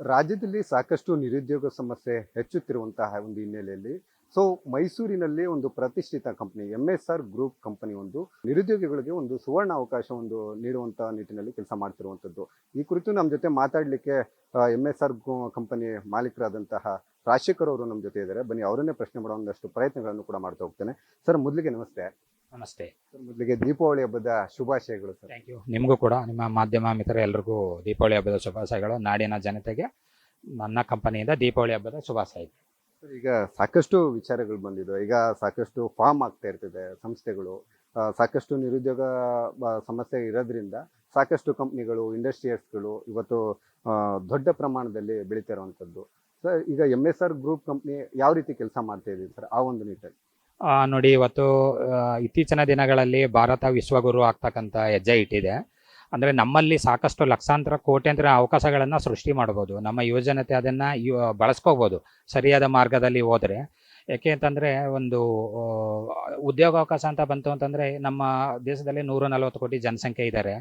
ರಾಜ್ಯದಲ್ಲಿ ಸಾಕಷ್ಟು ನಿರುದ್ಯೋಗ ಸಮಸ್ಯೆ ಹೆಚ್ಚುತ್ತಿರುವಂತಹ ಒಂದು ಹಿನ್ನೆಲೆಯಲ್ಲಿ ಸೊ ಮೈಸೂರಿನಲ್ಲಿ ಒಂದು ಪ್ರತಿಷ್ಠಿತ company M S R group company ಒಂದು ನಿರುದ್ಯೋಗಿಗಳಿಗೆ ಒಂದು ಸುವರ್ಣ ಅವಕಾಶ ಒಂದು ನೀಡುವಂತಹ ನಿಟ್ಟಿನಲ್ಲಿ ಕೆಲಸ ಮಾಡ್ತಿರುವಂಥದ್ದು. ಈ ಕುರಿತು ನಮ್ಮ ಜೊತೆ ಮಾತಾಡಲಿಕ್ಕೆ ಎಂ ಎಸ್ ಆರ್ ಕಂಪನಿ ಮಾಲೀಕರಾದಂತಹ ರಾಜಶೇಖರ್ ಅವರು ನಮ್ಮ ಜೊತೆ ಇದ್ದಾರೆ. ಬನ್ನಿ, ಅವರನ್ನೇ ಪ್ರಶ್ನೆ ಮಾಡೋ ಒಂದಷ್ಟು ಪ್ರಯತ್ನಗಳನ್ನು ಕೂಡ ಮಾಡ್ತಾ ಹೋಗ್ತೇನೆ. ಸರ್, ಮೊದಲಿಗೆ ನಮಸ್ತೆ. ನಮಸ್ತೆ. ಮೊದಲಿಗೆ ದೀಪಾವಳಿ ಹಬ್ಬದ ಶುಭಾಶಯಗಳು ಸರ್. ಥ್ಯಾಂಕ್ ಯು ನಿಮಗೂ ಕೂಡ ನಿಮ್ಮ ಮಾಧ್ಯಮ ಮಿತ್ರ ಎಲ್ರಿಗೂ ದೀಪಾವಳಿ ಹಬ್ಬದ ಶುಭಾಶಯಗಳು. ನಾಡಿನ ಜನತೆಗೆ ನನ್ನ ಕಂಪನಿಯಿಂದ ದೀಪಾವಳಿ ಹಬ್ಬದ ಶುಭಾಶಯ. ಸರ್, ಈಗ ಸಾಕಷ್ಟು ವಿಚಾರಗಳು ಬಂದಿದೆ. ಈಗ ಸಾಕಷ್ಟು ಫಾರ್ಮ್ ಆಗ್ತಾ ಇರ್ತದೆ ಸಂಸ್ಥೆಗಳು. ಆ, ಸಾಕಷ್ಟು ನಿರುದ್ಯೋಗ ಸಮಸ್ಯೆ ಇರೋದ್ರಿಂದ ಸಾಕಷ್ಟು ಕಂಪ್ನಿಗಳು ಇಂಡಸ್ಟ್ರಿಯಲ್ಸ್ಗಳು ಇವತ್ತು ಆ, ದೊಡ್ಡ ಪ್ರಮಾಣದಲ್ಲಿ ಬೆಳೀತಾ ಇರುವಂಥದ್ದು. ಸರ್ ಈಗ M S R group company ಯಾವ ರೀತಿ ಕೆಲಸ ಮಾಡ್ತಾ ಇದೆ ಸರ್ ಆ ಒಂದು ನಿಟ್ಟಲ್ಲಿ? ನೋಡಿ, ಇವತ್ತು ಇತ್ತೀಚಿನ ದಿನಗಳಲ್ಲಿ ಭಾರತ ವಿಶ್ವಗುರು ಆಗ್ತಕ್ಕಂಥ ಹೆಜ್ಜೆ ಇಟ್ಟಿದೆ. ಅಂದರೆ ನಮ್ಮಲ್ಲಿ ಸಾಕಷ್ಟು ಲಕ್ಷಾಂತರ ಕೋಟ್ಯಂತರ ಅವಕಾಶಗಳನ್ನು ಸೃಷ್ಟಿ ಮಾಡ್ಬೋದು. ನಮ್ಮ ಯುವಜನತೆ ಅದನ್ನು ಯು ಬಳಸ್ಕೋಬೋದು ಸರಿಯಾದ ಮಾರ್ಗದಲ್ಲಿ ಹೋದರೆ. ಯಾಕೆ ಅಂತಂದರೆ, ಒಂದು ಉದ್ಯೋಗಾವಕಾಶ ಅಂತ ಬಂತು ಅಂತಂದರೆ, ನಮ್ಮ ದೇಶದಲ್ಲಿ ನೂರ ನಲವತ್ತು ಕೋಟಿ ಜನಸಂಖ್ಯೆ ಇದ್ದಾರೆ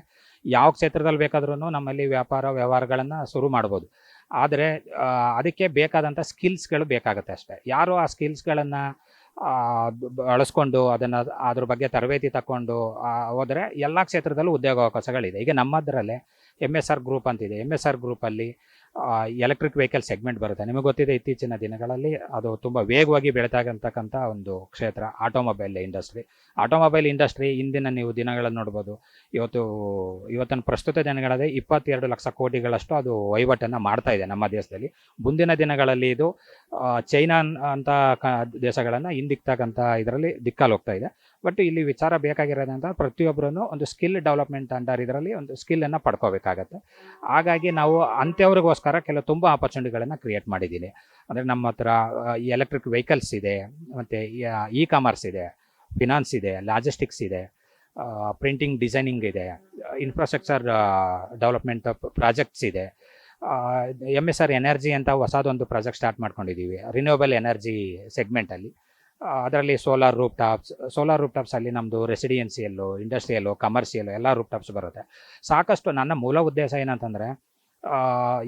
ಯಾವ ಕ್ಷೇತ್ರದಲ್ಲಿ ಬೇಕಾದ್ರೂ ನಮ್ಮಲ್ಲಿ ವ್ಯಾಪಾರ ವ್ಯವಹಾರಗಳನ್ನು ಶುರು ಮಾಡ್ಬೋದು. ಆದರೆ ಅದಕ್ಕೆ ಬೇಕಾದಂಥ ಸ್ಕಿಲ್ಸ್ಗಳು ಬೇಕಾಗುತ್ತೆ ಅಷ್ಟೇ. ಯಾರು ಆ ಸ್ಕಿಲ್ಸ್ಗಳನ್ನು ಬಳಸ್ಕೊಂಡು ಅದನ್ನು ಅದ್ರ ಬಗ್ಗೆ ತರಬೇತಿ ತಗೊಂಡು ಹೋದರೆ ಎಲ್ಲ ಕ್ಷೇತ್ರದಲ್ಲೂ ಉದ್ಯೋಗಾವಕಾಶಗಳಿದೆ ಈಗ ನಮ್ಮದರಲ್ಲೇ ಎಂ ಎಸ್ ಆರ್ ಗ್ರೂಪ್ ಅಂತಿದೆ. ಎಂ ಎಸ್ ಆರ್ ಗ್ರೂಪಲ್ಲಿ ಎಲೆಕ್ಟ್ರಿಕ್ ವೆಹಿಕಲ್ ಸೆಗ್ಮೆಂಟ್ ಬರುತ್ತೆ. ನಿಮಗೆ ಗೊತ್ತಿದೆ ಇತ್ತೀಚಿನ ದಿನಗಳಲ್ಲಿ ಅದು ತುಂಬ ವೇಗವಾಗಿ ಬೆಳೀತಾಗಂತಕ್ಕಂಥ ಒಂದು ಕ್ಷೇತ್ರ ಆಟೋಮೊಬೈಲ್ ಇಂಡಸ್ಟ್ರಿ ಆಟೋಮೊಬೈಲ್ ಇಂಡಸ್ಟ್ರಿ ಇಂದಿನ ನೀವು ದಿನಗಳನ್ನು ನೋಡ್ಬೋದು, ಇವತ್ತು, ಇವತ್ತಿನ ಪ್ರಸ್ತುತ ದಿನಗಳಲ್ಲಿ ಇಪ್ಪತ್ತೆರಡು ಲಕ್ಷ ಕೋಟಿಗಳಷ್ಟು ಅದು ವಹಿವಾಟನ್ನು ಮಾಡ್ತಾ ಇದೆ ನಮ್ಮ ದೇಶದಲ್ಲಿ. ಮುಂದಿನ ದಿನಗಳಲ್ಲಿ ಇದು ಚೈನಾ ಅಂತ ದೇಶಗಳನ್ನು ಹಿಂದಿಕ್ತಕ್ಕಂಥ ಇದರಲ್ಲಿ ದಿಕ್ಕಲ್ಲಿ ಹೋಗ್ತಾ ಇದೆ. ಬಟ್ ಇಲ್ಲಿ ವಿಚಾರ ಬೇಕಾಗಿರೋದಂತ ಪ್ರತಿಯೊಬ್ಬರೂ ಒಂದು ಸ್ಕಿಲ್ ಡೆವಲಪ್ಮೆಂಟ್ ಅಂಡರ್ ಇದರಲ್ಲಿ ಒಂದು ಸ್ಕಿಲ್ಲನ್ನು ಪಡ್ಕೋಬೇಕಾಗತ್ತೆ. ಹಾಗಾಗಿ ನಾವು ಅಂಥವ್ರಿಗೋಸ್ಕರ ಕೆಲವು ತುಂಬ ಆಪರ್ಚುನಿಟಿಗಳನ್ನು ಕ್ರಿಯೇಟ್ ಮಾಡಿದ್ದೀನಿ ಅಂದರೆ ನಮ್ಮ ಹತ್ರ ಎಲೆಕ್ಟ್ರಿಕ್ ವೆಹಿಕಲ್ಸ್ ಇದೆ, ಮತ್ತು ಇ ಕಾಮರ್ಸ್ ಇದೆ ಫಿನಾನ್ಸ್ ಇದೆ ಲಾಜಿಸ್ಟಿಕ್ಸ್ ಇದೆ ಪ್ರಿಂಟಿಂಗ್ ಡಿಸೈನಿಂಗ್ ಇದೆ ಇನ್ಫ್ರಾಸ್ಟ್ರಕ್ಚರ್ ಡೆವಲಪ್ಮೆಂಟ್ ಪ್ರಾಜೆಕ್ಟ್ಸ್ ಇದೆ. ಎಂ ಎಸ್ ಆರ್ ಎನರ್ಜಿ ಅಂತ ಹೊಸದೊಂದು ಪ್ರಾಜೆಕ್ಟ್ ಸ್ಟಾರ್ಟ್ ಮಾಡ್ಕೊಂಡಿದ್ದೀವಿ ರಿನ್ಯೂವಬಲ್ ಎನರ್ಜಿ ಸೆಗ್ಮೆಂಟಲ್ಲಿ ಅದರಲ್ಲಿ solar roof tops solar roof ಟಾಪ್ಸಲ್ಲಿ ನಮ್ಮದು ರೆಸಿಡೆನ್ಸಿಯಲ್ಲು ಇಂಡಸ್ಟ್ರಿಯಲ್ಲು ಕಮರ್ಷಿಯಲ್ಲು ಎಲ್ಲ ರೂಪ್ ಟಾಪ್ಸ್ ಬರುತ್ತೆ. ಸಾಕಷ್ಟು ನನ್ನ ಮೂಲ ಉದ್ದೇಶ ಏನಂತಂದರೆ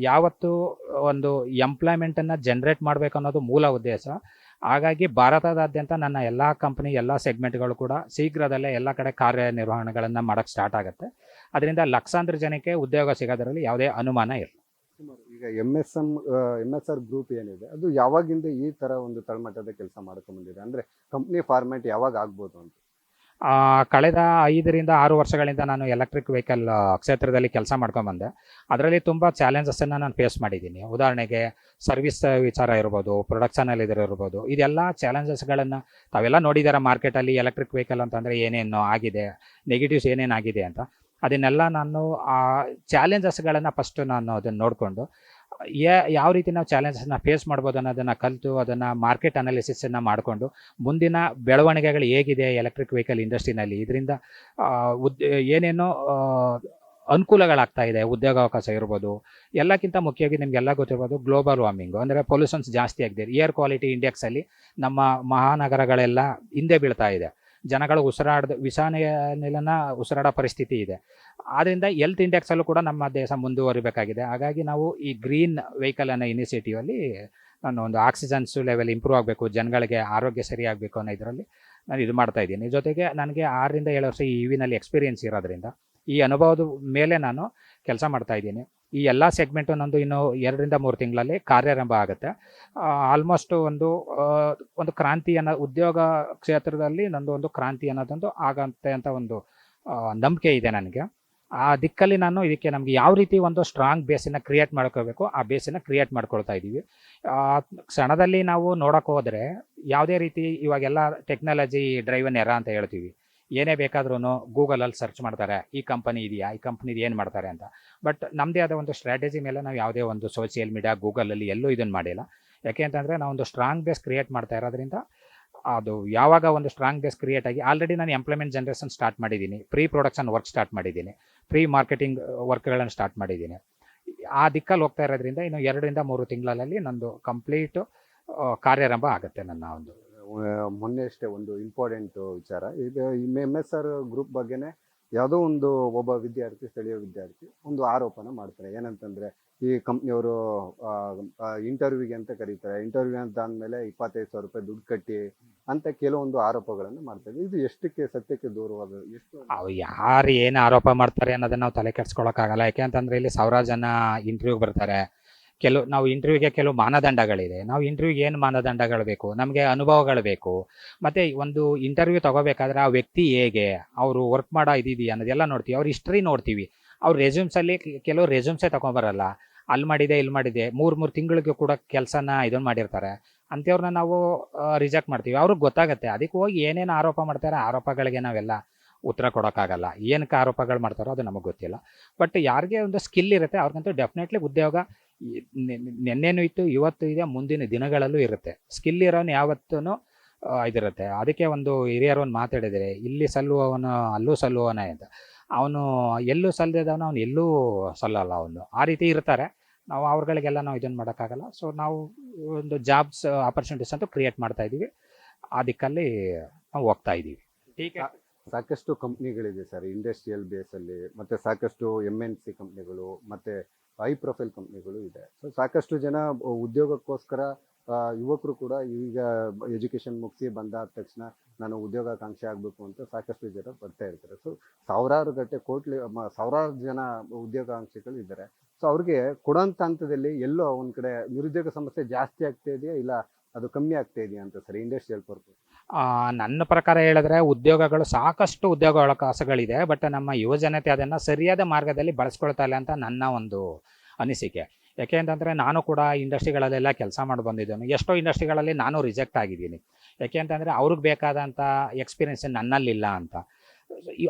ಯಾವತ್ತು ಒಂದು ಎಂಪ್ಲಾಯ್ಮೆಂಟನ್ನು ಜನ್ರೇಟ್ ಮಾಡಬೇಕು ಅನ್ನೋದು ಮೂಲ ಉದ್ದೇಶ. ಹಾಗಾಗಿ ಭಾರತದಾದ್ಯಂತ ನನ್ನ ಎಲ್ಲ ಕಂಪ್ನಿ ಎಲ್ಲ ಸೆಗ್ಮೆಂಟ್ಗಳು ಕೂಡ ಶೀಘ್ರದಲ್ಲೇ ಎಲ್ಲ ಕಡೆ ಕಾರ್ಯನಿರ್ವಹಣೆಗಳನ್ನು ಮಾಡೋಕ್ಕೆ ಸ್ಟಾರ್ಟ್ ಆಗುತ್ತೆ. ಅದರಿಂದ ಲಕ್ಷಾಂತರ ಜನಕ್ಕೆ ಉದ್ಯೋಗ ಸಿಗೋದರಲ್ಲಿ ಯಾವುದೇ ಅನುಮಾನ ಇಲ್ಲ. ಈಗ M S M M S R group ಏನಿದೆ, ಅದು ಯಾವಾಗಿಂದ ಈ ಥರ ಒಂದು ತಳಮಟ್ಟದ ಕೆಲಸ ಮಾಡ್ಕೊಂಡು ಬಂದಿದೆ ಅಂದ್ರೆ ಕಂಪ್ನಿ ಫಾರ್ಮ್ಯಾಟ್ ಯಾವಾಗ ಆಗ್ಬೋದು ಅಂತ? ಕಳೆದ ಐದರಿಂದ ಆರು ವರ್ಷಗಳಿಂದ ನಾನು ಎಲೆಕ್ಟ್ರಿಕ್ ವೆಹಿಕಲ್ ಕ್ಷೇತ್ರದಲ್ಲಿ ಕೆಲಸ ಮಾಡ್ಕೊಂಬಂದೆ. ಅದರಲ್ಲಿ ತುಂಬ ಚಾಲೆಂಜಸನ್ನು ನಾನು ಫೇಸ್ ಮಾಡಿದ್ದೀನಿ. ಉದಾಹರಣೆಗೆ ಸರ್ವಿಸ್ ವಿಚಾರ ಇರ್ಬೋದು ಪ್ರೊಡಕ್ಷನಲ್ಲಿ ಇರ್ಬೋದು, ಇದೆಲ್ಲ ಚಾಲೆಂಜಸ್ಗಳನ್ನು ತಾವೆಲ್ಲ ನೋಡಿದ್ದಾರೆ ಮಾರ್ಕೆಟಲ್ಲಿ ಎಲೆಕ್ಟ್ರಿಕ್ ವೆಹಿಕಲ್ ಅಂತಂದರೆ ಏನೇನು ಆಗಿದೆ ನೆಗೆಟಿವ್ಸ್ ಏನೇನಾಗಿದೆ ಅಂತ. ಅದನ್ನೆಲ್ಲ ನಾನು ಆ ಚಾಲೆಂಜಸ್ಗಳನ್ನು ಫಸ್ಟು ನಾನು ಅದನ್ನು ನೋಡಿಕೊಂಡು ಯಾವ ರೀತಿ ನಾವು ಚಾಲೆಂಜಸ್ನ ಫೇಸ್ ಮಾಡ್ಬೋದು ಅನ್ನೋದನ್ನು ಕಲಿತು ಅದನ್ನು ಮಾರ್ಕೆಟ್ ಅನಾಲಿಸಿಸನ್ನು ಮಾಡಿಕೊಂಡು, ಮುಂದಿನ ಬೆಳವಣಿಗೆಗಳು ಹೇಗಿದೆ ಎಲೆಕ್ಟ್ರಿಕ್ ವೆಹಿಕಲ್ ಇಂಡಸ್ಟ್ರಿನಲ್ಲಿ ಇದರಿಂದ ಉದ್, ಏನೇನೋ ಅನುಕೂಲಗಳಾಗ್ತಾ ಇದೆ, ಉದ್ಯೋಗಾವಕಾಶ ಇರ್ಬೋದು, ಎಲ್ಲಕ್ಕಿಂತ ಮುಖ್ಯವಾಗಿ ನಿಮಗೆಲ್ಲ ಗೊತ್ತಿರ್ಬೋದು ಗ್ಲೋಬಲ್ ವಾರ್ಮಿಂಗು ಅಂದರೆ ಪೊಲ್ಯೂಷನ್ಸ್ ಜಾಸ್ತಿ ಆಗಿದೆ ಏರ್ ಕ್ವಾಲಿಟಿ ಇಂಡೆಕ್ಸಲ್ಲಿ ನಮ್ಮ ಮಹಾನಗರಗಳೆಲ್ಲ ಹಿಂದೆ ಬೀಳ್ತಾ ಇದೆ. ಜನಗಳು ಉಸಿರಾಡ್ದ ವಿಷಾನಿಲನ ಉಸಿರಾಡೋ ಪರಿಸ್ಥಿತಿ ಇದೆ. ಆದ್ದರಿಂದ ಹೆಲ್ತ್ ಇಂಡೆಕ್ಸಲ್ಲೂ ಕೂಡ ನಮ್ಮ ದೇಶ ಮುಂದುವರಿಬೇಕಾಗಿದೆ. ಹಾಗಾಗಿ ನಾವು ಈ ಗ್ರೀನ್ ವೆಹಿಕಲ್ ಅನ್ನೋ ಇನಿಷಿಯೇಟಿವಲ್ಲಿ ನಾನು ಒಂದು ಆಕ್ಸಿಜನ್ಸ್ ಲೆವೆಲ್ ಇಂಪ್ರೂವ್ ಆಗಬೇಕು, ಜನಗಳಿಗೆ ಆರೋಗ್ಯ ಸರಿಯಾಗಬೇಕು ಅನ್ನೋ ಇದರಲ್ಲಿ ನಾನು ಇದು ಮಾಡ್ತಾ ಇದ್ದೀನಿ. ಜೊತೆಗೆ ನನಗೆ ಆರರಿಂದ ಏಳು ವರ್ಷ ಈ ವಿನಲ್ಲಿ ಎಕ್ಸ್ಪೀರಿಯೆನ್ಸ್ ಇರೋದ್ರಿಂದ ಈ ಅನುಭವದ ಮೇಲೆ ನಾನು ಕೆಲಸ ಮಾಡ್ತಾ ಇದ್ದೀನಿ. ಈ ಎಲ್ಲ ಸೆಗ್ಮೆಂಟು ನಂದು ಇನ್ನು ಎರಡರಿಂದ ಮೂರು ತಿಂಗಳಲ್ಲಿ ಕಾರ್ಯಾರಂಭ ಆಗುತ್ತೆ. ಆಲ್ಮೋಸ್ಟ್ ಒಂದು ಒಂದು ಕ್ರಾಂತಿ ಅನ್ನೋ ಉದ್ಯೋಗ ಕ್ಷೇತ್ರದಲ್ಲಿ ನಂದು ಒಂದು ಕ್ರಾಂತಿ ಅನ್ನೋದೊಂದು ಆಗತ್ತೆ ಅಂತ ಒಂದು ನಂಬಿಕೆ ಇದೆ ನನಗೆ. ಆ ದಿಕ್ಕಲ್ಲಿ ನಾನು ಇದಕ್ಕೆ ನಮಗೆ ಯಾವ ರೀತಿ ಒಂದು ಸ್ಟ್ರಾಂಗ್ ಬೇಸನ್ನು ಕ್ರಿಯೇಟ್ ಮಾಡ್ಕೋಬೇಕು ಆ ಬೇಸನ್ನು ಕ್ರಿಯೇಟ್ ಮಾಡ್ಕೊಳ್ತಾ ಇದ್ದೀವಿ. ಕ್ಷಣದಲ್ಲಿ ನಾವು ನೋಡೋಕೆ ಹೋದರೆ ಯಾವುದೇ ರೀತಿ ಇವಾಗೆಲ್ಲ ಟೆಕ್ನಾಲಜಿ ಡ್ರೈವನ್ ಎರ ಅಂತ ಹೇಳ್ತೀವಿ. ಏನೇ ಬೇಕಾದ್ರೂ ಗೂಗಲಲ್ಲಿ ಸರ್ಚ್ ಮಾಡ್ತಾರೆ, ಈ ಕಂಪನಿ ಇದೆಯಾ, ಈ ಕಂಪ್ನಿದು ಏನು ಮಾಡ್ತಾರೆ ಅಂತ. ಬಟ್ ನಮ್ಮದೇ ಆದ ಒಂದು ಸ್ಟ್ರಾಟಜಿ ಮೇಲೆ ನಾವು ಯಾವುದೇ ಒಂದು ಸೋಷಿಯಲ್ ಮೀಡಿಯಾ ಗೂಗಲಲ್ಲಿ ಎಲ್ಲೂ ಇದನ್ನು ಮಾಡಿಲ್ಲ. ಯಾಕೆ ಅಂತಂದರೆ ನಾವು ಒಂದು ಸ್ಟ್ರಾಂಗ್ ಬೇಸ್ ಕ್ರಿಯೇಟ್ ಮಾಡ್ತಾ ಇರೋದ್ರಿಂದ ಅದು ಯಾವಾಗ ಒಂದು ಸ್ಟ್ರಾಂಗ್ ಬೇಸ್ ಕ್ರಿಯೇಟ್ ಆಗಿ ಆಲ್ರೆಡಿ ನಾನು ಎಂಪ್ಲಾಯ್ಮೆಂಟ್ ಜನ್ರೇಷನ್ ಸ್ಟಾರ್ಟ್ ಮಾಡಿದ್ದೀನಿ ಪ್ರೀ ಪ್ರೊಡಕ್ಷನ್ ವರ್ಕ್ ಸ್ಟಾರ್ಟ್ ಮಾಡಿದ್ದೀನಿ ಪ್ರೀ ಮಾರ್ಕೆಟಿಂಗ್ ವರ್ಕ್ಗಳನ್ನು ಸ್ಟಾರ್ಟ್ ಮಾಡಿದ್ದೀನಿ. ಆ ದಿಕ್ಕಲ್ಲಿ ಹೋಗ್ತಾ ಇರೋದ್ರಿಂದ ಇನ್ನು ಎರಡರಿಂದ ಮೂರು ತಿಂಗಳಲ್ಲಿ ನಂದು ಕಂಪ್ಲೀಟು ಕಾರ್ಯಾರಂಭ ಆಗುತ್ತೆ ನನ್ನ ಒಂದು ಮೊನ್ನೆ ಅಷ್ಟೇ ಒಂದು ಇಂಪಾರ್ಟೆಂಟ್ ವಿಚಾರ. ಇದು ಎಂ ಎಸ್ ಆರ್ ಗ್ರೂಪ್ ಬಗ್ಗೆನೇ ಯಾವುದೋ ಒಂದು ಒಬ್ಬ ವಿದ್ಯಾರ್ಥಿ, ಸ್ಥಳೀಯ ವಿದ್ಯಾರ್ಥಿ ಒಂದು ಆರೋಪನ ಮಾಡ್ತಾರೆ. ಏನಂತಂದ್ರೆ, ಈ ಕಂಪ್ನಿಯವರು ಇಂಟರ್ವ್ಯೂಗೆ ಅಂತ ಕರೀತಾರೆ. ಇಂಟರ್ವ್ಯೂ ಅಂತ ಅಂದಮೇಲೆ ಇಪ್ಪತ್ತೈದು ಸಾವಿರ ರೂಪಾಯಿ ದುಡ್ಡು ಕಟ್ಟಿ ಅಂತ ಕೆಲವೊಂದು ಆರೋಪಗಳನ್ನು ಮಾಡ್ತಾರೆ ಇದು ಎಷ್ಟಕ್ಕೆ, ಸತ್ಯಕ್ಕೆ ದೂರವಾದ ಎಷ್ಟು? ಅವು ಯಾರು ಏನು ಆರೋಪ ಮಾಡ್ತಾರೆ ಅನ್ನೋದನ್ನ ನಾವು ತಲೆ ಕೆಡ್ಸ್ಕೊಳಕ್ಕಾಗಲ್ಲ. ಯಾಕೆ ಅಂತಂದ್ರೆ, ಇಲ್ಲಿ ಸಾವಿರಾರು ಜನ ಇಂಟರ್ವ್ಯೂಗೆ ಬರ್ತಾರೆ. ಕೆಲವು, ನಾವು ಇಂಟರ್ವ್ಯೂಗೆ ಕೆಲವು ಮಾನದಂಡಗಳಿದೆ. ನಾವು ಇಂಟರ್ವ್ಯೂಗೆ ಏನು ಮಾನದಂಡಗಳು ಬೇಕು? ನಮಗೆ ಅನುಭವಗಳು ಬೇಕು. ಮತ್ತು ಒಂದು ಇಂಟರ್ವ್ಯೂ ತಗೋಬೇಕಾದ್ರೆ ಆ ವ್ಯಕ್ತಿ ಹೇಗೆ? ಅವರು ವರ್ಕ್ ಮಾಡೋ ಇದಿದೆಯಾ ಅನ್ನೋದೆಲ್ಲ ನೋಡ್ತೀವಿ. ಅವ್ರ ಹಿಸ್ಟ್ರಿ ನೋಡ್ತೀವಿ. ಅವ್ರ ರೆಸ್ಯೂಮ್ಸಲ್ಲಿ ಕೆಲವು ರೆಸ್ಯೂಮ್ಸೇ ತಗೊಂಬರಲ್ಲ. ಅಲ್ಲಿ ಮಾಡಿದೆ, ಇಲ್ಲಿ ಮಾಡಿದೆ. ಮೂರು ಮೂರು ತಿಂಗಳಿಗೆ ಕೂಡ ಕೆಲಸನ ಇದನ್ನು ಮಾಡಿರ್ತಾರೆ. ಅಂಥವ್ರನ್ನ ನಾವು ರಿಜೆಕ್ಟ್ ಮಾಡ್ತೀವಿ. ಅವ್ರಿಗೆ ಗೊತ್ತಾಗುತ್ತೆ. ಅದಕ್ಕೆ ಹೋಗಿ ಏನೇನು ಆರೋಪ ಮಾಡ್ತಾರೆ, ಆರೋಪಗಳಿಗೆ ನಾವೆಲ್ಲ ಉತ್ತರ ಕೊಡೋಕ್ಕಾಗಲ್ಲ. ಏನಕ್ಕೆ ಆರೋಪಗಳು ಮಾಡ್ತಾರೋ ಅದು ನಮಗೆ ಗೊತ್ತಿಲ್ಲ. ಬಟ್ ಯಾರಿಗೆ ಒಂದು ಸ್ಕಿಲ್ ಇರುತ್ತೆ, ಅವ್ರಿಗಂತೂ ಡೆಫಿನೆಟ್ಲಿ ಉದ್ಯೋಗ ನೆನ್ನೆನೂ ಇತ್ತು ಇವತ್ತು ಇದೆ ಮುಂದಿನ ದಿನಗಳಲ್ಲೂ ಇರುತ್ತೆ. ಸ್ಕಿಲ್ ಇರೋನು ಯಾವತ್ತೂ ಇದಿರುತ್ತೆ. ಅದಕ್ಕೆ ಒಂದು ಹಿರಿಯರು ಒಂದು ಮಾತಾಡಿದರೆ ಇಲ್ಲಿ ಸಲ್ಲುವವನು ಅಲ್ಲೂ ಸಲ್ಲುವವನ ಅಂತ. ಅವನು ಎಲ್ಲೂ ಸಲ್ಲದವನು ಅವನು ಎಲ್ಲೂ ಸಲ್ಲಲ್ಲ ಅವನು. ಆ ರೀತಿ ಇರ್ತಾರೆ. ನಾವು ಅವ್ರಗಳಿಗೆಲ್ಲ ನಾವು ಇದನ್ನು ಮಾಡೋಕ್ಕಾಗಲ್ಲ. ಸೊ ನಾವು ಒಂದು ಜಾಬ್ಸ್ ಆಪರ್ಚುನಿಟೀಸ್ ಅಂತೂ ಕ್ರಿಯೇಟ್ ಮಾಡ್ತಾ ಇದ್ದೀವಿ. ಆ ದಿಕ್ಕಲ್ಲಿ ನಾವು ಹೋಗ್ತಾ ಇದ್ದೀವಿ. ಟೀಕೆ ಸಾಕಷ್ಟು ಕಂಪ್ನಿಗಳಿದೆ ಸರ್ ಇಂಡಸ್ಟ್ರಿಯಲ್ ಬೇಸಲ್ಲಿ ಮತ್ತು ಸಾಕಷ್ಟು ಎಂ ಎನ್ ಸಿ ಕಂಪ್ನಿಗಳು ಮತ್ತು ಹೈ ಪ್ರೊಫೈಲ್ ಕಂಪ್ನಿಗಳು ಇದೆ. ಸೊ ಸಾಕಷ್ಟು ಜನ ಉದ್ಯೋಗಕ್ಕೋಸ್ಕರ ಯುವಕರು ಕೂಡ ಈಗ ಎಜುಕೇಷನ್ ಮುಗಿಸಿ ಬಂದಾದ ತಕ್ಷಣ ನಾನು ಉದ್ಯೋಗಾಕಾಂಕ್ಷೆ ಆಗಬೇಕು ಅಂತ ಸಾಕಷ್ಟು ಜನ ಬರ್ತಾ ಇರ್ತಾರೆ. ಸೊ ಸಾವಿರಾರು ಗಟ್ಟೆ ಕೋಟ್ಲಿ ಸಾವಿರಾರು ಜನ ಉದ್ಯೋಗಾಕಾಂಕ್ಷಿಗಳು ಇದ್ದಾರೆ. ಸೊ ಅವ್ರಿಗೆ ಕೊಡೋಂಥ ಹಂತದಲ್ಲಿ ಎಲ್ಲೋ ಒಂದು ಕಡೆ ನಿರುದ್ಯೋಗ ಸಮಸ್ಯೆ ಜಾಸ್ತಿ ಆಗ್ತಾ ಇದೆಯಾ ಇಲ್ಲ ಅದು ಕಮ್ಮಿ ಆಗ್ತಾ ಇದೆಯಾ ಅಂತ ಸರ್ ಇಂಡಸ್ಟ್ರಿಯಲ್ ಪರ್ಪಸ್ ನನ್ನ ಪ್ರಕಾರ ಹೇಳಿದ್ರೆ ಉದ್ಯೋಗಗಳು ಸಾಕಷ್ಟು ಉದ್ಯೋಗ ಅವಕಾಶಗಳಿದೆ ಬಟ್ ನಮ್ಮ ಯುವಜನತೆ ಅದನ್ನು ಸರಿಯಾದ ಮಾರ್ಗದಲ್ಲಿ ಬಳಸ್ಕೊಳ್ತಾ ಇಲ್ಲ ಅಂತ ನನ್ನ ಒಂದು ಅನಿಸಿಕೆ. ಯಾಕೆ ಅಂತಂದರೆ ನಾನು ಕೂಡ ಇಂಡಸ್ಟ್ರಿಗಳಲ್ಲೆಲ್ಲ ಕೆಲಸ ಮಾಡಿ ಬಂದಿದ್ದೇನೆ. ಎಷ್ಟೋ ಇಂಡಸ್ಟ್ರಿಗಳಲ್ಲಿ ನಾನು ರಿಜೆಕ್ಟ್ ಆಗಿದ್ದೀನಿ. ಯಾಕೆ ಅಂತಂದರೆ ಅವ್ರಿಗೆ ಬೇಕಾದಂಥ ಎಕ್ಸ್ಪೀರಿಯನ್ಸ್ ನನ್ನಲ್ಲಿಲ್ಲ ಅಂತ.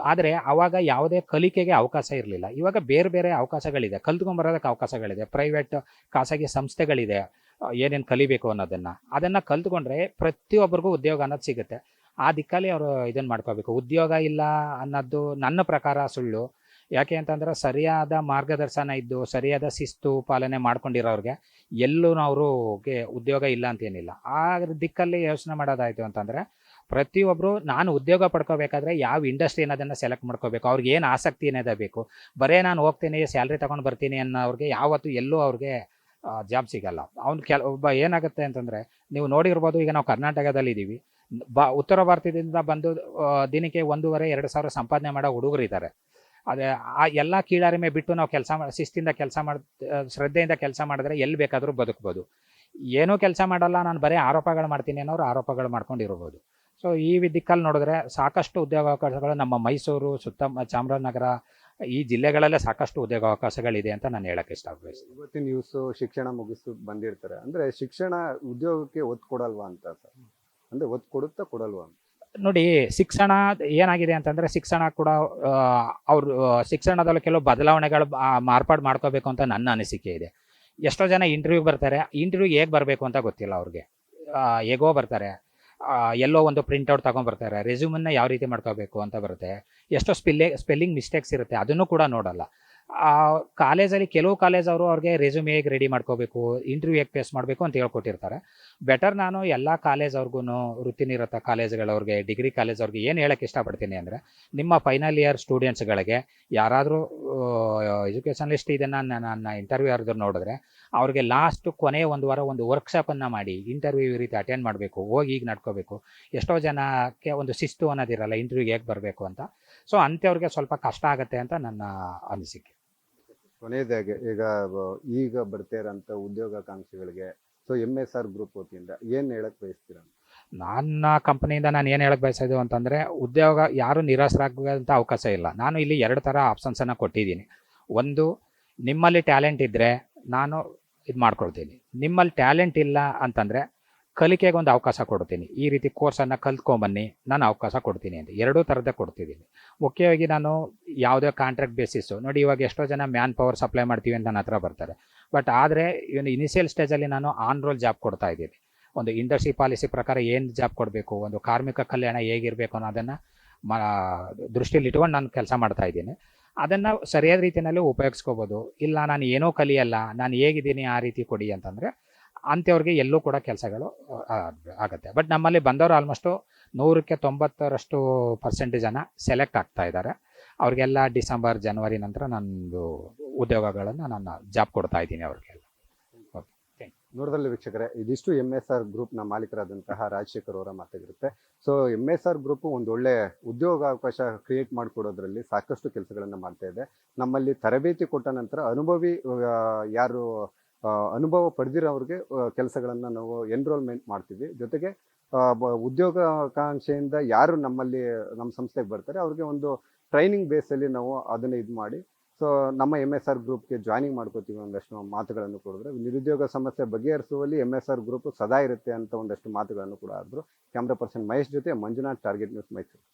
ಆದರೆ ಆವಾಗ ಯಾವುದೇ ಕಲಿಕೆಗೆ ಅವಕಾಶ ಇರಲಿಲ್ಲ. ಇವಾಗ ಬೇರೆ ಬೇರೆ ಅವಕಾಶಗಳಿದೆ. ಕಲ್ತ್ಕೊಂಬರೋದಕ್ಕೆ ಅವಕಾಶಗಳಿದೆ. ಪ್ರೈವೇಟ್ ಖಾಸಗಿ ಸಂಸ್ಥೆಗಳಿದೆ. ಏನೇನು ಕಲಿಬೇಕು ಅನ್ನೋದನ್ನು. ಅದನ್ನು ಕಲ್ತ್ಕೊಂಡ್ರೆ ಪ್ರತಿಯೊಬ್ಬರಿಗೂ ಉದ್ಯೋಗ ಅನ್ನೋದು ಸಿಗುತ್ತೆ. ಆ ದಿಕ್ಕಲ್ಲಿ ಅವರು ಇದನ್ನು ಮಾಡ್ಕೋಬೇಕು. ಉದ್ಯೋಗ ಇಲ್ಲ ಅನ್ನೋದು ನನ್ನ ಪ್ರಕಾರ ಸುಳ್ಳು. ಯಾಕೆ ಅಂತಂದ್ರೆ ಸರಿಯಾದ ಮಾರ್ಗದರ್ಶನ ಇದ್ದು, ಸರಿಯಾದ ಶಿಸ್ತು ಪಾಲನೆ ಮಾಡ್ಕೊಂಡಿರೋರಿಗೆ ಎಲ್ಲೂ ಅವ್ರಿಗೆ ಉದ್ಯೋಗ ಇಲ್ಲ ಅಂತೇನಿಲ್ಲ. ಆ ದಿಕ್ಕಲ್ಲಿ ಯೋಚನೆ ಮಾಡೋದಾಯ್ತು ಅಂತಂದರೆ ಪ್ರತಿಯೊಬ್ಬರು ನಾನು ಉದ್ಯೋಗ ಪಡ್ಕೋಬೇಕಾದ್ರೆ ಯಾವ ಇಂಡಸ್ಟ್ರಿ ಅನ್ನೋದನ್ನು ಸೆಲೆಕ್ಟ್ ಮಾಡ್ಕೋಬೇಕು. ಅವ್ರಿಗೆ ಏನು ಆಸಕ್ತಿ ಅನ್ನೋದೇ ಬೇಕು. ಬರೇ ನಾನು ಹೋಗ್ತೀನಿ ಸ್ಯಾಲ್ರಿ ತಗೊಂಡು ಬರ್ತೀನಿ ಅನ್ನೋರಿಗೆ ಯಾವತ್ತು ಎಲ್ಲೂ ಅವ್ರಿಗೆ ಜಾಬ್ ಸಿಗಲ್ಲ. ಅವ್ನು ಕೆಲ, ಒಬ್ಬ ಏನಾಗುತ್ತೆ ಅಂತಂದರೆ, ನೀವು ನೋಡಿರ್ಬೋದು ಈಗ ನಾವು ಕರ್ನಾಟಕದಲ್ಲಿ ಇದ್ದೀವಿ ಬ, ಉತ್ತರ ಭಾರತದಿಂದ ಬಂದು ದಿನಕ್ಕೆ ಒಂದೂವರೆ, ಎರಡು ಸಾವಿರ ಸಂಪಾದನೆ ಮಾಡೋ ಹುಡುಗರು ಇದ್ದಾರೆ. ಅದೇ, ಆ ಎಲ್ಲ ಕೀಳಾರಿಮೆ ಬಿಟ್ಟು ನಾವು ಕೆಲಸ ಮಾಡಿ ಶಿಸ್ತಿಂದ ಕೆಲಸ ಮಾಡಿ ಶ್ರದ್ಧೆಯಿಂದ ಕೆಲಸ ಮಾಡಿದ್ರೆ ಎಲ್ಲಿ ಬೇಕಾದರೂ ಬದುಕ್ಬೋದು. ಏನೂ ಕೆಲಸ ಮಾಡಲ್ಲ, ನಾನು ಬರೀ ಆರೋಪಗಳು ಮಾಡ್ತೀನಿ ಅನ್ನೋರು ಆರೋಪಗಳು ಮಾಡ್ಕೊಂಡಿರ್ಬೋದು. ಸೊ, ಈ ದಿಕ್ಕಲ್ಲಿ ನೋಡಿದ್ರೆ ಸಾಕಷ್ಟು ಉದ್ಯೋಗಾವಕಾಶಗಳು ನಮ್ಮ ಮೈಸೂರು ಸುತ್ತ ಚಾಮರಾಜನಗರ ಈ ಜಿಲ್ಲೆಗಳಲ್ಲೇ ಸಾಕಷ್ಟು ಉದ್ಯೋಗಾವಕಾಶಗಳಿದೆ ಅಂತ ನಾನು ಹೇಳಕ್ಕೆ ಇಷ್ಟಪಡ್ತೀನಿ. ಇವತ್ತಿನ ನ್ಯೂಸು ಶಿಕ್ಷಣ ಮುಗಿಸಿ ಬಂದಿರ್ತಾರೆ. ಅಂದ್ರೆ ಶಿಕ್ಷಣ ಉದ್ಯೋಗಕ್ಕೆ ಒತ್ತು ಕೊಡಲ್ವಾ ಅಂತ ಸರ್? ಅಂದ್ರೆ ಒತ್ತು ಕೊಡುತ್ತಾ ಕೊಡಲ್ವಾ ಅಂತ? ನೋಡಿ ಶಿಕ್ಷಣ ಏನಾಗಿದೆ ಅಂತಂದ್ರೆ ಶಿಕ್ಷಣ ಕೂಡ ಅವರು ಶಿಕ್ಷಣದಲ್ಲಿ ಕೆಲವು ಬದಲಾವಣೆಗಳು ಮಾರ್ಪಾಡು ಮಾಡ್ಕೋಬೇಕು ಅಂತ ನನ್ನ ಅನಿಸಿಕೆ ಇದೆ. ಎಷ್ಟೋ ಜನ ಇಂಟರ್ವ್ಯೂಗೆ ಬರ್ತಾರೆ. ಇಂಟರ್ವ್ಯೂಗೆ ಹೇಗೆ ಬರಬೇಕು ಅಂತ ಗೊತ್ತಿಲ್ಲ ಅವ್ರಿಗೆ. ಹೇಗೋ ಬರ್ತಾರೆ. ಎಲ್ಲೋ ಒಂದು ಪ್ರಿಂಟ್ಔಟ್ ತಗೊಂಡ್ಬರ್ತಾರೆ ರೆಸ್ಯೂಮನ್ನ ಯಾವ ರೀತಿ ಮಾಡ್ಕೋಬೇಕು ಅಂತ ಬರುತ್ತೆ. ಎಷ್ಟೋ ಸ್ಪೆಲ್ಲಿ ಸ್ಪೆಲ್ಲಿಂಗ್ ಮಿಸ್ಟೇಕ್ಸ್ ಇರುತ್ತೆ. ಅದನ್ನು ಕೂಡ ನೋಡಲ್ಲ. ಕಾಲೇಜಲ್ಲಿ ಕೆಲವು ಕಾಲೇಜ್ ಅವರು ಅವ್ರಿಗೆ ರೆಸ್ಯೂಮ್ ಹೇಗೆ ರೆಡಿ ಮಾಡ್ಕೋಬೇಕು ಇಂಟರ್ವ್ಯೂ ಹೇಗೆ ಫೇಸ್ ಮಾಡಬೇಕು ಅಂತ ಹೇಳ್ಕೊಟ್ಟಿರ್ತಾರೆ. ಬೆಟರ್ ನಾನು ಎಲ್ಲ ಕಾಲೇಜ್ ಅವ್ರಿಗೂ ವೃತ್ತಿನಿರತ ಕಾಲೇಜ್ಗಳವ್ರಿಗೆ ಡಿಗ್ರಿ ಕಾಲೇಜ್ ಅವ್ರಿಗೆ ಏನು ಹೇಳಕ್ಕೆ ಇಷ್ಟಪಡ್ತೀನಿ ಅಂದರೆ, ನಿಮ್ಮ ಫೈನಲ್ ಇಯರ್ ಸ್ಟೂಡೆಂಟ್ಸ್ಗಳಿಗೆ ಯಾರಾದರೂ ಎಜುಕೇಷನಲಿಸ್ಟ್ ಇದನ್ನು ನನ್ನ ಇಂಟರ್ವ್ಯೂ ಯಾರಾದ್ರೂ ನೋಡಿದ್ರೆ, ಅವ್ರಿಗೆ ಲಾಸ್ಟ್ ಕೊನೆ ಒಂದು ವಾರ ಒಂದು ವರ್ಕ್ಶಾಪನ್ನು ಮಾಡಿ ಇಂಟರ್ವ್ಯೂ ಈ ರೀತಿ ಅಟೆಂಡ್ ಮಾಡಬೇಕು, ಹೋಗಿ ಈಗ ನಡ್ಕೋಬೇಕು. ಎಷ್ಟೋ ಜನಕ್ಕೆ ಒಂದು ಶಿಸ್ತು ಅನ್ನೋದಿರಲ್ಲ ಇಂಟರ್ವ್ಯೂಗೆ ಹೇಗೆ ಬರಬೇಕು ಅಂತ. ಸೊ ಅಂಥವ್ರಿಗೆ ಸ್ವಲ್ಪ ಕಷ್ಟ ಆಗುತ್ತೆ ಅಂತ ನನ್ನ ಅನಿಸಿಕೆ. ಕೊನೆಯದಾಗಿ ಈಗ ಈಗ ಬರ್ತಾ ಇರೋಂಥ ಉದ್ಯೋಗಾಕಾಂಕ್ಷಿಗಳಿಗೆ, so M S R group ವತಿಯಿಂದ ಏನು ಹೇಳಕ್ ಬಯಸ್ತೀರಾ? ನನ್ನ ಕಂಪನಿಯಿಂದ ನಾನು ಏನು ಹೇಳಕ್ಕೆ ಬಯಸೋದು ಅಂತಂದರೆ, ಉದ್ಯೋಗ ಯಾರು ನಿರಾಶರಾಗುವಂಥ ಅವಕಾಶ ಇಲ್ಲ. ನಾನು ಇಲ್ಲಿ ಎರಡು ಥರ ಆಪ್ಷನ್ಸನ್ನು ಕೊಟ್ಟಿದ್ದೀನಿ. ಒಂದು, ನಿಮ್ಮಲ್ಲಿ ಟ್ಯಾಲೆಂಟ್ ಇದ್ದರೆ ನಾನು ಇದು ಮಾಡ್ಕೊಳ್ತೀನಿ. ನಿಮ್ಮಲ್ಲಿ ಟ್ಯಾಲೆಂಟ್ ಇಲ್ಲ ಅಂತಂದರೆ ಕಲಿಕೆಗೆ ಒಂದು ಅವಕಾಶ ಕೊಡ್ತೀನಿ. ಈ ರೀತಿ ಕೋರ್ಸನ್ನು ಕಲ್ತ್ಕೊಂಬನ್ನಿ ನಾನು ಅವಕಾಶ ಕೊಡ್ತೀನಿ ಅಂತ. ಎರಡೂ ಥರದ್ದೇ ಕೊಡ್ತಿದ್ದೀನಿ. ಮುಖ್ಯವಾಗಿ ನಾನು ಯಾವುದೇ ಕಾಂಟ್ರಾಕ್ಟ್ ಬೇಸಿಸ್ಸು ನೋಡಿ ಇವಾಗ ಎಷ್ಟೋ ಜನ ಮ್ಯಾನ್ ಪವರ್ ಸಪ್ಲೈ ಮಾಡ್ತೀವಿ ಅಂತ ನನ್ನ ಹತ್ರ ಬರ್ತಾರೆ. ಬಟ್ ಆದರೆ, ಇವನು ಇನಿಷಿಯಲ್ ಸ್ಟೇಜಲ್ಲಿ ನಾನು ಆನ್ ರೋಲ್ ಜಾಬ್ ಕೊಡ್ತಾ ಇದ್ದೀನಿ. ಒಂದು ಇಂಡಸ್ಟ್ರಿ ಪಾಲಿಸಿ ಪ್ರಕಾರ ಏನು ಜಾಬ್ ಕೊಡಬೇಕು, ಒಂದು ಕಾರ್ಮಿಕ ಕಲ್ಯಾಣ ಹೇಗಿರಬೇಕು ಅನ್ನೋದನ್ನು ಮ ದೃಷ್ಟಿಯಲ್ಲಿ ಇಟ್ಕೊಂಡು ನಾನು ಕೆಲಸ ಮಾಡ್ತಾ ಇದ್ದೀನಿ. ಅದನ್ನು ಸರಿಯಾದ ರೀತಿಯಲ್ಲಿ ಉಪಯೋಗಿಸ್ಕೋಬೋದು. ಇಲ್ಲ, ನಾನು ಏನೂ ಕಲಿಯಲ್ಲ, ನಾನು ಹೇಗಿದ್ದೀನಿ ಆ ರೀತಿ ಕೊಡಿ ಅಂತಂದರೆ ಅಂಥವ್ರಿಗೆ ಎಲ್ಲೂ ಕೂಡ ಕೆಲಸಗಳು ಆಗುತ್ತೆ. ಬಟ್ ನಮ್ಮಲ್ಲಿ ಬಂದವರು ಆಲ್ಮೋಸ್ಟು ನೂರಕ್ಕೆ ತೊಂಬತ್ತರಷ್ಟು ಪರ್ಸೆಂಟ್ ಜನ ಸೆಲೆಕ್ಟ್ ಆಗ್ತಾ ಇದ್ದಾರೆ. ಅವ್ರಿಗೆಲ್ಲ ಡಿಸೆಂಬರ್ ಜನವರಿ ನಂತರ ನಂದು ಉದ್ಯೋಗಗಳನ್ನು ನಾನು ಜಾಬ್ ಕೊಡ್ತಾ ಇದ್ದೀನಿ ಅವ್ರಿಗೆಲ್ಲ. ನೋಡಿದಲ್ಲಿ ವೀಕ್ಷಕರೇ, ಇದಿಷ್ಟು ಎಂ ಎಸ್ ಆರ್ ಗ್ರೂಪ್ನ ಮಾಲೀಕರಾದಂತಹ ರಾಜಶೇಖರ್ ಅವರ ಮಾತಾಗಿರುತ್ತೆ. So M S R group ಒಂದು ಒಳ್ಳೆ ಉದ್ಯೋಗಾವಕಾಶ ಕ್ರಿಯೇಟ್ ಮಾಡಿಕೊಡೋದ್ರಲ್ಲಿ ಸಾಕಷ್ಟು ಕೆಲಸಗಳನ್ನು ಮಾಡ್ತಾ ಇದೆ. ನಮ್ಮಲ್ಲಿ ತರಬೇತಿ ಕೊಟ್ಟ ನಂತರ ಅನುಭವಿ ಯಾರು ಅನುಭವ ಪಡೆದಿರೋರಿಗೆ ಕೆಲಸಗಳನ್ನು ನಾವು ಎನ್ರೋಲ್ಮೆಂಟ್ ಮಾಡ್ತೀವಿ. ಜೊತೆಗೆ ಉದ್ಯೋಗಾಕಾಂಕ್ಷೆಯಿಂದ ಯಾರು ನಮ್ಮಲ್ಲಿ ನಮ್ಮ ಸಂಸ್ಥೆಗೆ ಬರ್ತಾರೆ, ಅವ್ರಿಗೆ ಒಂದು ಟ್ರೈನಿಂಗ್ ಬೇಸಲ್ಲಿ ನಾವು ಅದನ್ನು ಇದು ಮಾಡಿ, ಸೊ, ನಮ್ಮ ಎಂ ಎಸ್ ಆರ್ ಗ್ರೂಪ್ಗೆ ಜಾಯ್ನಿಂಗ್ ಮಾಡ್ಕೋತೀವಿ ಒಂದಷ್ಟು ಮಾತುಗಳನ್ನು ಕೊಡಿದ್ರೆ. ನಿರುದ್ಯೋಗ ಸಮಸ್ಯೆ ಬಗೆಹರಿಸುವಲ್ಲಿ ಎಂ ಎಸ್ ಆರ್ ಗ್ರೂಪ್ ಸದಾ ಇರುತ್ತೆ ಅಂತ ಒಂದಷ್ಟು ಮಾತುಗಳನ್ನು ಕೂಡ ಆದರು. ಕ್ಯಾಮ್ರಾ ಪರ್ಸನ್ ಮಹೇಶ್ ಜೊತೆ ಮಂಜುನಾಥ್ ಟಾರ್ಗೆಟ್ ನ್ಯೂಸ್ ಮೈಸೂರು